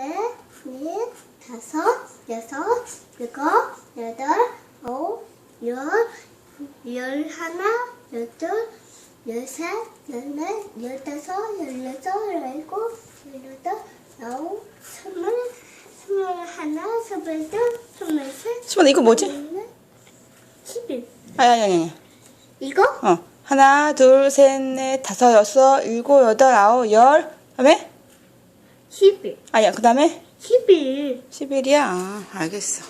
넷, 다섯, 여섯, 일곱, 여덟, 아홉, 열, 열 하나, 열둘, 열셋, 열넷, 열다섯, 열여섯, 열일곱, 열여덟, 아홉, 스물, 스물 하나, 스물둘, 스물셋, 수만아 이거 뭐지? 십일. 아니 아니 아니. 이거? 어 하나 둘 셋 넷 다섯 여섯 일곱 여덟 아홉 열 그다음에 10일. 아야 그 다음에 10일. 10일이야. 아, 알겠어.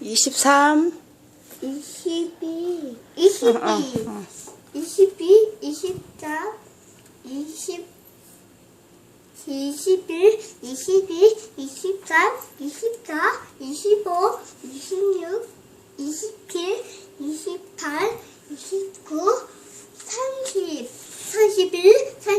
23. 22. 22. 어, 어, 어. 22. 24. 20. 21, 22, 23, 24, 25,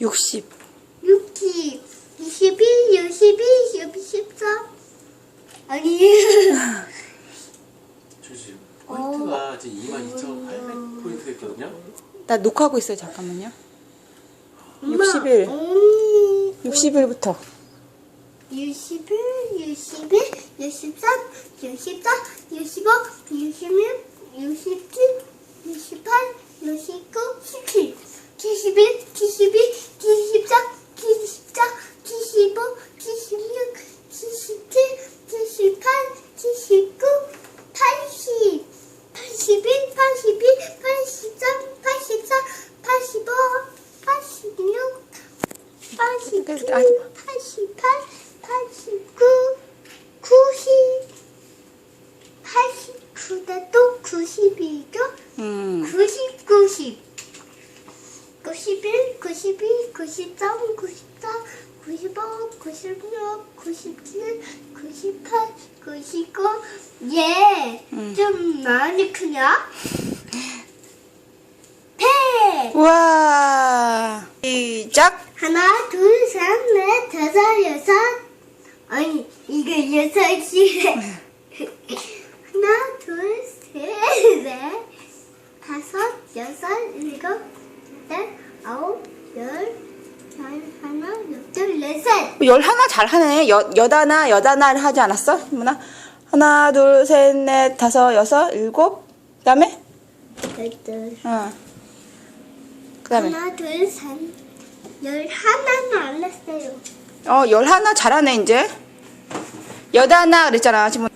60. 60, 21, 22, 23. 아니. 70. 포인트가 지금 22,800 포인트 됐거든요. 나 녹화하고 있어요. 잠깐만요. 61. 음, 61부터. 61, 62, 63, 64, 65, 66, 67, 68, 69, 70, 71, 72, 89, 깨끗해. 아이고. 88, 89, 90, 89대 또 90이죠? 음 90, 90. 91, 92, 93, 94, 95, 96, 97, 98, 99. 얘, 음. 좀 많이 크냐? 배! 우와 시작 하나, 둘, 셋, 넷, 다섯, 여섯. 아니, 이거 여섯이래. 하나, 둘, 셋, 넷, 다섯, 여섯, 일곱, 여덟, 아홉, 열, 열, 하나, 여덟, 넷셋. 열 하나 잘하네 여, 여다나 여다나를 하지 않았어? 뭐나 하나 둘 셋 넷 다섯 여섯 일곱 그 다음에 여덟. 어 그 다음에 하나, 둘, 셋. 열 하나는 안 했어요. 어 열 하나 잘하네 이제 여다나 그랬잖아 지금